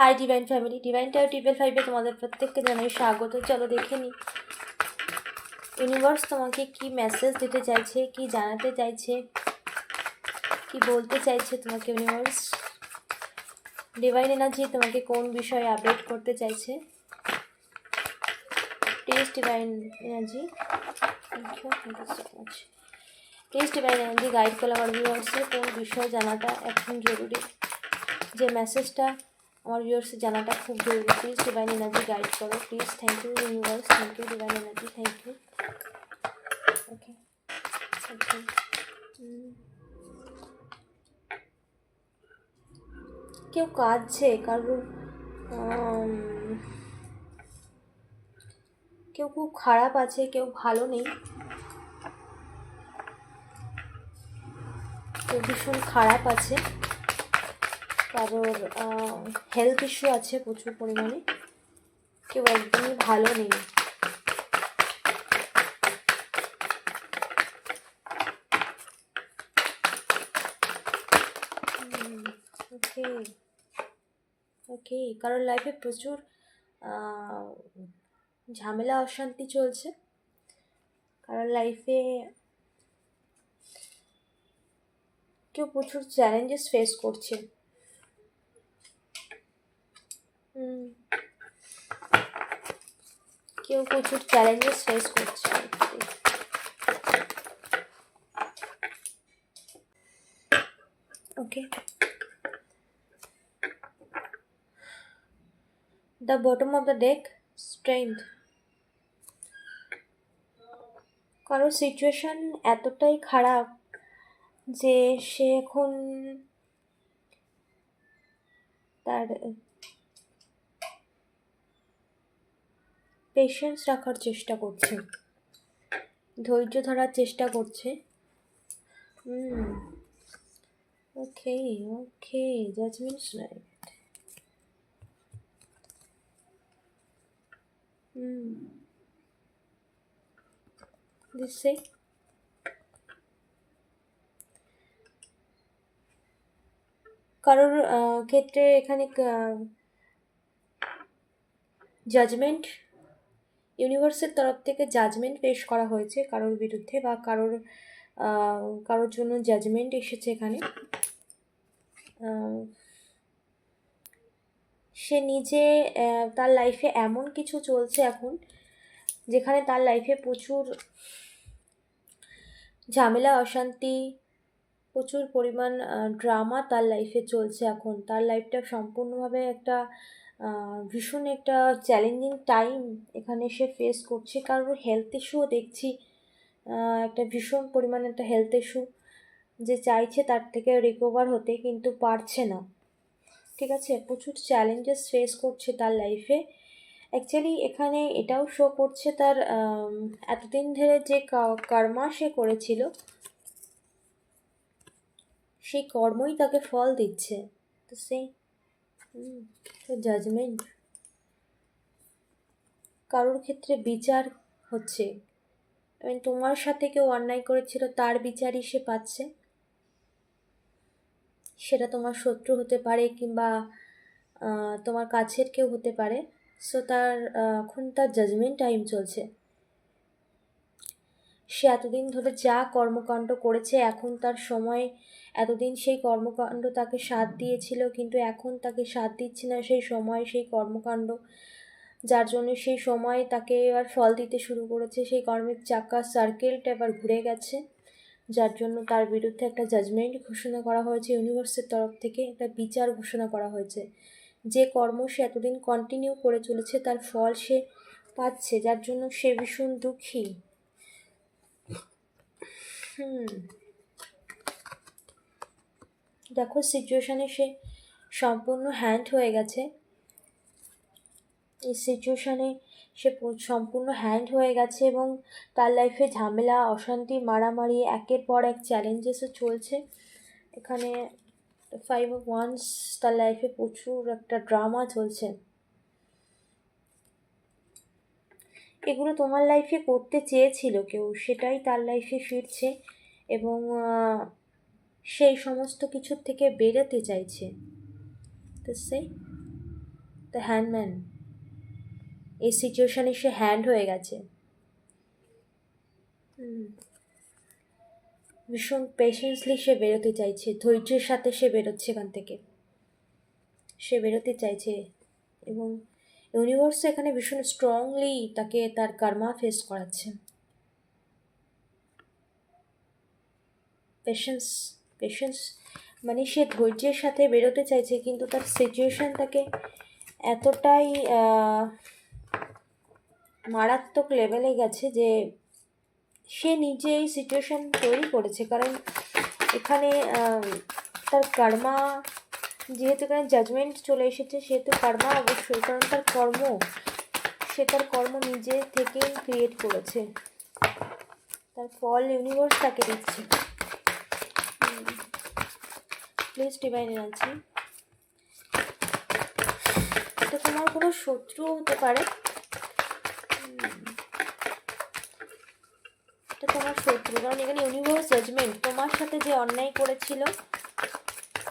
Hi divine family divine type triple ফাইভে তোমাদের প্রত্যেককে জানাই স্বাগত। চলো দেখে নিই ইউনিভার্স তোমাকে কি মেসেজ দিতে চাইছে, কি জানাতে চাইছে, কি বলতে চাইছে তোমাকে ইউনিভার্স ডিভাইন এনার্জি তোমাকে কোন বিষয়ে আপডেট করতে চাইছে? Please divine energy thank please divine energy guide করলে আমার কোন বিষয়ে জানাটা এখন জরুরি। যে মেসেজটা আমার ভিউয়ার্সে জানাটা খুব জরুরি প্লিজ ডিভাইন এনার্জি গাইড করো please thank you universe thank you divine energy thank you okay কেউ কাঁদছে কারোর কেউ খুব খারাপ আছে, কেউ ভালো নেই। কেউ ভীষণ খারাপ আছে। কারোর হেলথ ইস্যু আছে প্রচুর পরিমাণে। কেউ একদমই ভালো নেই। ওকে কারোর লাইফে প্রচুর ঝামেলা, অশান্তি চলছে। কারোর লাইফে কেউ প্রচুর চ্যালেঞ্জেস ফেস করছে হুম। কেউ প্রচুর চ্যালেঞ্জেস ফেস করছে okay the bottom of the deck strength কারোর সিচুয়েশন এতটাই খারাপ যে সে এখন তার পেশেন্স রাখার চেষ্টা করছে। ধৈর্য ধরার চেষ্টা করছে। ওকে ওকে জাজমেন্টস রাইট হুম দিচ্ছে কারোর ক্ষেত্রে এখানে জাজমেন্ট ইউনিভার্সের তরফ থেকে জাজমেন্ট পেশ করা হয়েছে কারোর বিরুদ্ধে বা কারোর কারোর জন্য জাজমেন্ট এসেছে এখানে। সে নিজে তার লাইফে এমন কিছু চলছে এখন, যেখানে তার লাইফে প্রচুর ঝামেলা, অশান্তি, প্রচুর পরিমাণ ড্রামা তার লাইফে চলছে এখন। তার লাইফটা সম্পূর্ণভাবে একটা ভীষণ একটা চ্যালেঞ্জিং টাইম এখানে সে ফেস করছে। কারোর হেলথ ইস্যুও দেখছি একটা ভীষণ পরিমাণে একটা হেলথ ইস্যু যে চাইছে তার থেকে রিকভার হতে কিন্তু পারছে না। ঠিক আছে? প্রচুর চ্যালেঞ্জেস ফেস করছে তার লাইফে অ্যাকচুয়ালি এখানে এটাও শো করছে তার এতদিন ধরে যে কর্মা সে করেছিল, সেই কর্মই তাকে ফল দিচ্ছে। তো সেই জাজমেন্ট কারোর ক্ষেত্রে বিচার হচ্ছে। তোমার সাথে কেউ অন্যায় করেছিল, তার বিচারই সে পাচ্ছে। সেটা তোমার শত্রু হতে পারে কিংবা তোমার কাছের কেউ হতে পারে। সো তার এখন তার জাজমেন্ট টাইম চলছে। সে এতদিন ধরে যা কর্মকাণ্ড করেছে, এখন তার সময়, এতদিন সেই কর্মকাণ্ড তাকে সাথ দিয়েছিল, কিন্তু এখন তাকে সাথ দিচ্ছে না সেই সময়, সেই কর্মকাণ্ড। যার জন্য সেই সময় তাকে এবার ফল দিতে শুরু করেছে। সেই কর্মের চাকা সার্কেলটা এবার ঘুরে গেছে। যার জন্য তার বিরুদ্ধে একটা জাজমেন্ট ঘোষণা করা হয়েছে ইউনিভার্সের তরফ থেকে, একটা বিচার ঘোষণা করা হয়েছে। যে কর্ম সে এতদিন কন্টিনিউ করে চলেছে, তার ফল সে পাচ্ছে। যার জন্য সে ভীষণ দুঃখী। দেখো সিচুয়েশানে সে সম্পূর্ণ হ্যান্ড হয়ে গেছে। এই সিচুয়েশানে সে সম্পূর্ণ হ্যান্ড হয়ে গেছে এবং তার লাইফে ঝামেলা, অশান্তি, মারামারি, একের পর এক চ্যালেঞ্জেসও চলছে। এখানে ফাইভ অফ ওয়ান্স তার লাইফে প্রচুর একটা ড্রামা চলছে। এগুলো তোমার লাইফে করতে চেয়েছিল কেউ, সেটাই তার লাইফে ফিরছে এবং সেই সমস্ত কিছুর থেকে বেরোতে চাইছে। তো সেই দ্য হ্যান্ডম্যান এই সিচুয়েশানে সে হ্যান্ড হয়ে গেছে। ভীষণ পেশেন্সলি সে বেরোতে চাইছে, ধৈর্যের সাথে সে বেরোচ্ছে এখান থেকে। সে বেরোতে চাইছে এবং ইউনিভার্স এখানে ভীষণ স্ট্রংলি তাকে তার কর্মা ফেস করাচ্ছে। পেশেন্স পেশেন্স মানে সে ধৈর্যের সাথে বেরোতে চাইছে, কিন্তু তার সিচুয়েশান তাকে এতটাই মারাত্মক লেভেলে গেছে যে সে নিজে এই সিচুয়েশান তৈরি করেছে। কারণ এখানে তার কর্মা যেহেতু এখানে জাজমেন্ট চলে এসেছে, সেহেতু কর্মা অবশ্যই, কারণ তার কর্ম, সে তার কর্ম নিজে থেকেই ক্রিয়েট করেছে। তার ফল ইউনিভার্স তাকে দিচ্ছে। প্লিজ ডিভাইন এনার্জি এটা তোমার কোনো শত্রু হতে পারে। এটা তোমার শত্রু, কারণ এখানে ইউনিভার্স জাজমেন্ট তোমার সাথে যে অন্যায় করেছিল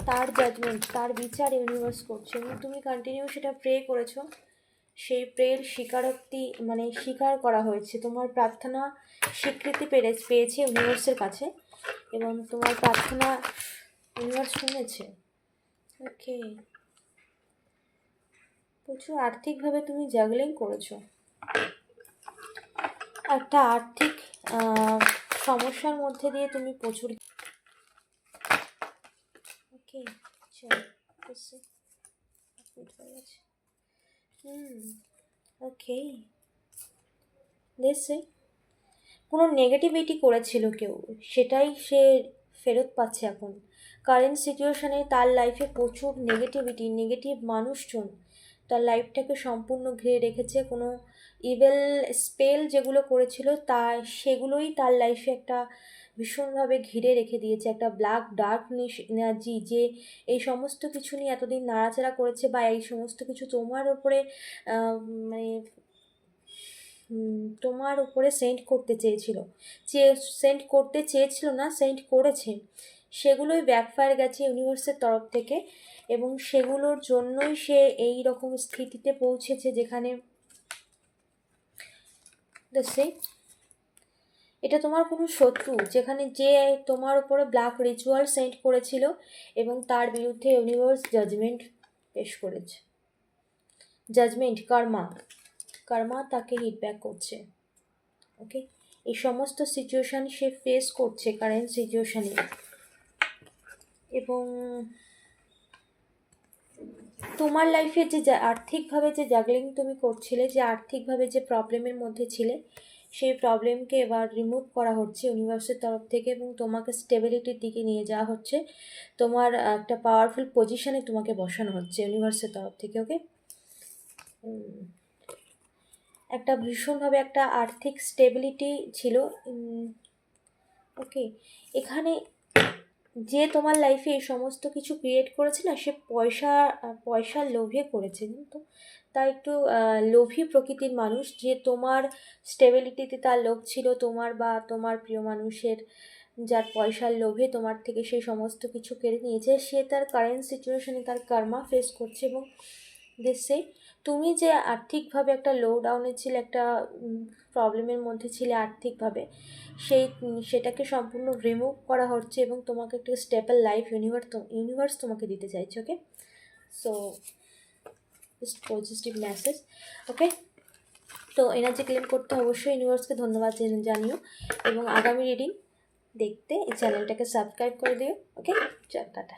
তার জাজমেন্ট তার বিচার ইউনিভার্স করছে এবং তুমি কন্টিনিউ সেটা প্রে করেছ। সেই প্রের স্বীকারোক্তি মানে স্বীকার করা হয়েছে। তোমার প্রার্থনা স্বীকৃতি পেরে, পেয়েছে ইউনিভার্সের কাছে এবং তোমার প্রার্থনা ইউনিভার্স শুনেছে। ওকে প্রচুর আর্থিকভাবে তুমি জাগলিং করেছ। একটা আর্থিক সমস্যার মধ্যে দিয়ে তুমি প্রচুর ওকে চলো কমপ্লিট হয়ে কোনো নেগেটিভিটি করেছিল কেউ, সেটাই সে ফেরত পাচ্ছে এখন। কারেন্ট সিচুয়েশানে তার লাইফে প্রচুর নেগেটিভিটি নেগেটিভ মানুষজন তার লাইফটাকে সম্পূর্ণ ঘিরে রেখেছে। কোনো ইভেল স্পেল যেগুলো করেছিল, তা, সেগুলোই তার লাইফে একটা ভীষণভাবে ঘিরে রেখে দিয়েছে একটা ব্ল্যাক ডার্কনেস এনার্জি যে এই সমস্ত কিছু নিয়ে এতদিন নাড়াচাড়া করেছে বা এই সমস্ত কিছু তোমার ওপরে মানে তোমার উপরে সেন্ড করতে চেয়েছিল। চেয়ে সেন্ড করতে চেয়েছিল না সেন্ড করেছে। সেগুলোই ব্যাকফায়ার গেছে ইউনিভার্সের তরফ থেকে এবং সেগুলোর জন্যই সে এই রকম স্থিতিতে পৌঁছেছে যেখানে দেখছি এটা তোমার কোনো শত্রু, যেখানে যে তোমার উপরে ব্ল্যাক রিচুয়াল সেন্ড করেছিল এবং তার বিরুদ্ধে ইউনিভার্স জাজমেন্ট পেশ করেছে। জাজমেন্ট কর্মা কর্মা তাকে হিট ব্যাক করছে। ওকে এই সমস্ত সিচুয়েশান সে ফেস করছে কারেন্ট সিচুয়েশানে এবং তোমার লাইফে যে আর্থিকভাবে যে জাগলিং তুমি করছিলে, যে আর্থিকভাবে যে প্রবলেমের মধ্যে ছিলে সেই প্রবলেমকে এবার রিমুভ করা হচ্ছে ইউনিভার্সের তরফ থেকে এবং তোমাকে স্টেবিলিটির দিকে নিয়ে যাওয়া হচ্ছে। তোমার একটা পাওয়ারফুল পজিশানে তোমাকে বসানো হচ্ছে ইউনিভার্সের তরফ থেকে ওকে একটা ভীষণভাবে একটা আর্থিক স্টেবিলিটি ছিল ওকে এখানে যে তোমার লাইফে এই সমস্ত কিছু ক্রিয়েট করেছে না, সে পয়সা পয়সার লোভে করেছে কিন্তু তা? একটু লোভী প্রকৃতির মানুষ, যে তোমার স্টেবিলিটিতে তার লোভ ছিল, তোমার বা তোমার প্রিয় মানুষের যার পয়সার লোভে তোমার থেকে সেই সমস্ত কিছু কেড়ে নিয়েছে, সে তার কারেন্ট সিচুয়েশনে তার কর্মা ফেস করছে এবং দেশে তুমি যে আর্থিকভাবে একটা লো ডাউনে ছিলে, একটা প্রবলেমের মধ্যে ছিলে আর্থিকভাবে, সেই সেটাকে সম্পূর্ণ রিমুভ করা হচ্ছে এবং তোমাকে একটা স্টেপল লাইফ ইউনিভার্স ইউনিভার্স তোমাকে দিতে চাইছে okay so positive message okay তো এনার্জি ক্লেম করতে অবশ্যই ইউনিভার্সকে ধন্যবাদ জানিও এবং আগামী রিডিং দেখতে এই চ্যানেলটাকে সাবস্ক্রাইব করে দিও ওকে টাটা।